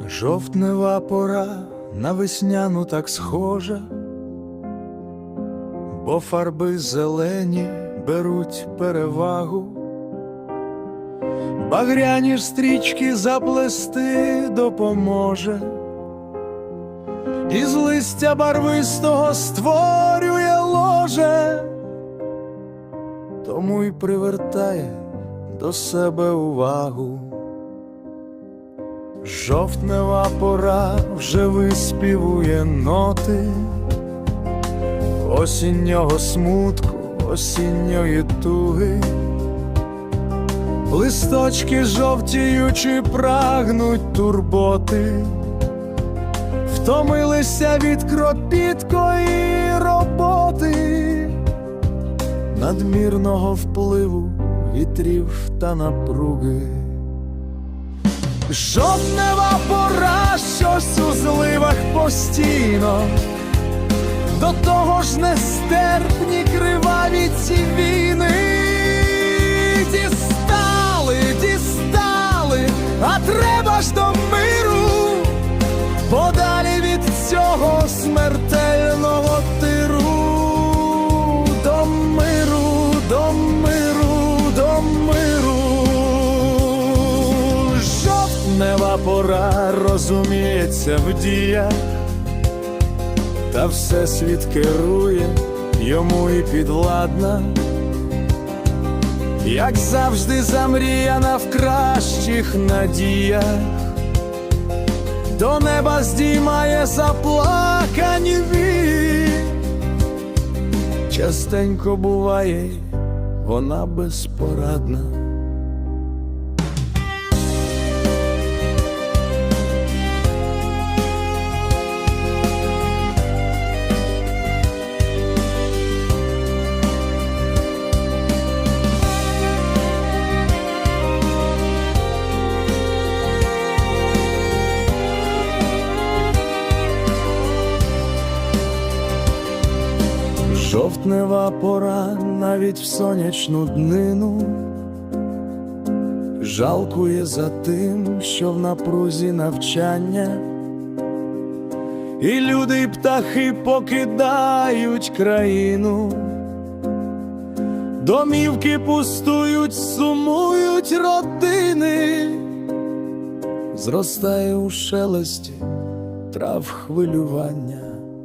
Жовтнева пора на весняну так схожа, бо фарби зелені беруть перевагу, багряні ж стрічки заплести допоможе, із листя барвистого створює ложе, тому й привертає до себе увагу. Жовтнева пора вже виспівує ноти. Осіннього смутку, осінньої туги, листочки жовтіючи прагнуть турботи, втомилися від кропіткої роботи, надмірного впливу вітрів та напруги. Жовтнева пора, щось у зливах постійно, до того ж нестерпні криваві ці війни. Дістали, дістали, а треба ж до миру, подалі від цього смертельного тиру, до миру, до миру, до миру. Жовтнева пора розуміється в діях, та все світ керує йому і підладна, як завжди замріяна в кращих надіях, до неба здіймає заплакані вії. Частенько буває, вона безпорадна. Жовтнева пора навіть в сонячну днину жалкує за тим, що в напрузі навчання, і люди й птахи покидають країну, домівки пустують, сумують родини, зростає у шелесті трав хвилювання.